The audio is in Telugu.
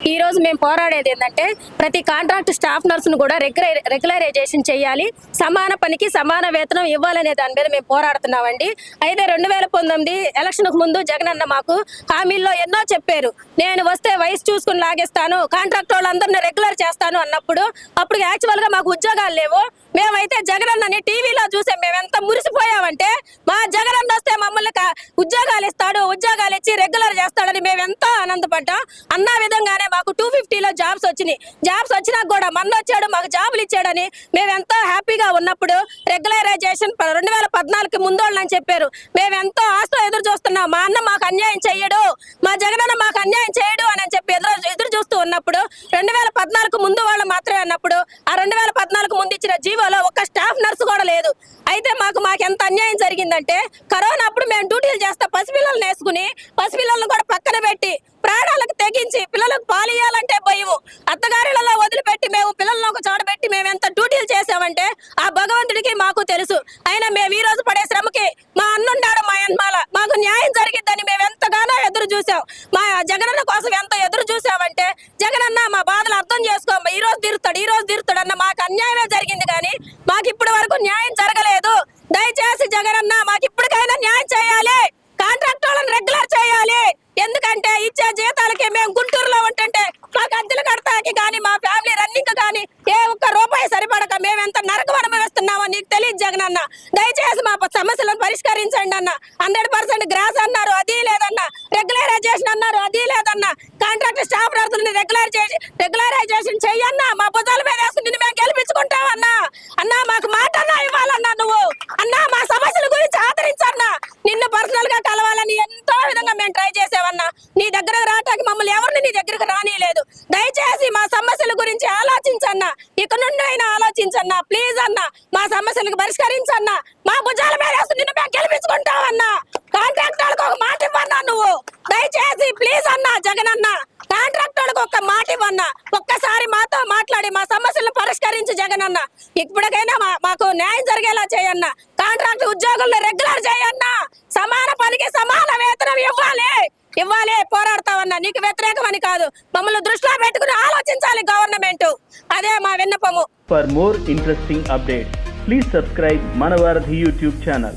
ఈ రోజు మేము పోరాడేది ఏంటంటే ప్రతి కాంట్రాక్ట్ స్టాఫ్ నర్సును కూడా రెగ్యులర్ రెగ్యులరైజేషన్ చేయాలి. సమాన పనికి సమాన వేతనం ఇవ్వాలనే దాని మీద మేము పోరాడుతున్నామండి. అయితే రెండు వేల పంతొమ్మిది ఎలక్షన్కు ముందు జగనన్న మాకు హామీల్లో ఎన్నో చెప్పారు. నేను వస్తే వయసు చూసుకుని లాగేస్తాను కాంట్రాక్ట్ వాళ్ళందరినీ రెగ్యులర్ చేస్తాను అన్నప్పుడు అప్పుడు యాక్చువల్గా మాకు ఉద్యోగాలు లేవు. మేమైతే జగనన్నని టీవీలో చూసే మేము ఎంత మురిసిపోయామంటే మా జగనన్న వస్తే మమ్మల్ని ఉద్యోగాలు ఇస్తాడు ఉద్యోగాలు ఇచ్చి రెగ్యులర్ చేస్తాడని మేము ఎంతో ఆనందపడ్డాం. అన్న విధంగానే మాకు టూ ఫిఫ్టీలో జాబ్స్ వచ్చినాయి. జాబ్స్ వచ్చినా కూడా మన వచ్చాడు మాకు జాబులు ఇచ్చాడని మేము ఎంతో హ్యాపీగా ఉన్నప్పుడు రెగ్యులరైజేషన్ రెండు వేల పద్నాలుగు ముందోళ్ళని చెప్పారు. మేము ఎంతో ఆశతో ఎదురు చూస్తున్నాం. మా అన్న మాకు అన్యాయం చెయ్యడు మా జగనన్న మాకు అన్యాయం చేయడు అని చెప్పి ఎదురు ఎదురు చూస్తూ ఉన్నప్పుడు రెండు వేల పద్నాలుగు ముందు వాళ్ళు మాత్రమే అన్నప్పుడు ఆ రెండు వేల పద్నాలుగు ముందు ఇచ్చిన జీవోలో ఒక్క స్టాఫ్ నర్సు కూడా లేదు. అయితే మాకు మాకు ఎంత అన్యాయం జరిగిందంటే కరోనా అప్పుడు ఆ భగవంతుడికి మాకు తెలుసు. అయినా మేము ఈ రోజు పడే శ్రమకి మా అన్నుండాడు మా అన్మాల మాకు న్యాయం జరిగిద్దని మేము ఎంతగానో ఎదురు చూసాం మా జగనన్న కోసం ఎంత ఎదురు చూసామంటే జగనన్న మా బాధలు అర్థం చేసుకో ఈ రోజు తీరుతాడు ఈ రోజు తీరుతాడు అన్న మాకు అన్యాయమే జరిగింది కానీ మాకు ఇప్పటి వరకు న్యాయం జరగలేదు. దయచేసి జగనన్న మాకు ఇప్పటికైనా న్యాయం చేయాలి. కాంట్రాక్ట్ వాళ్ళని రెగ్యులర్ చేయాలి. ఎందుకంటే ఇచ్చే జీతాలకి మేము గుంటూరులో ఉంటుంటే మాకు అద్దెలు కడతాకి కానీ మా ఫ్యామిలీ రన్నింగ్ కానీ ఏ ఒక్క రూపాయి సరిపడక మేము ఎంత నరకం అనుభవిస్తున్నామో జగన్ అన్న దయచేసి మా సమస్యలను పరిష్కరించండి అన్న. హండ్రెడ్ పర్సెంట్ గ్రాస్ అన్నారు అది లేదన్న. రెగ్యులరైజేషన్ అన్నారు అది లేదన్న. కాంట్రాక్ట్ స్టాఫ్ నర్సులని రెగ్యులర్ చేసి రెగ్యులరైజేషన్ చెయ్యన్న. మా భుజాల మీద వేసుకుని నిన్ను మేము గెలిపించుకుంటామన్నా. అన్నా మాకు మాట అన్నా ఇవ్వాలన్నా నువ్వు. అన్నా మా సమస్యల గురించి ఆదరించన్నా. నిన్ను పర్సనల్గా కలవాలని ఎంతో విధంగా మేము ట్రై చేసావన్నా నీ దగ్గరకు రావటానికి మమ్మల్ని ఎవరిని నీ దగ్గరకు రానియలేదు. దయచేసి మా సమస్య సమస్యల గురించి ఆలోచించన్నా ఇక నుండి అయినా ఆలోచించన్నా ప్లీజ్ అన్నా మా సమస్యలకు పరిష్కరించన్నా మా భుజాల మీద నిన్ను మేము గెలిపించుకుంటామన్నా కాంట్రాక్ట్ వాళ్ళకి ఒక మాట ఇవ్వన్నా నువ్వు. దయచేసి ప్లీజ్ అన్నా జగన్ అన్న కాంట్రాక్ట్ వాళ్ళకి ఒక్క మాట ఇవ్వన్నా ఒక్కసారి మాతో మాట్లాడి మా సమస్యలను పరిష్కరించి జగన్ అన్న. ఇప్పటికైనా మాకు న్యాయం జరిగేలా చేయన్నా కాంట్రాక్ట్ ఉద్యోగులను రెగ్యులర్ చేయన్నా సమాన పనికి సమాన వేతనం ఇవ్వాలి. ఇవ్వాలి పోరాడతామన్నా నీకు వ్యతిరేకం అని కాదు. మమ్మల్ని దృష్టిలో పెట్టుకుని ఆలోచించాలి గవర్నమెంట్. అదే మా విన్నపము. For more interesting update please subscribe మన వారధి యూట్యూబ్ ఛానల్.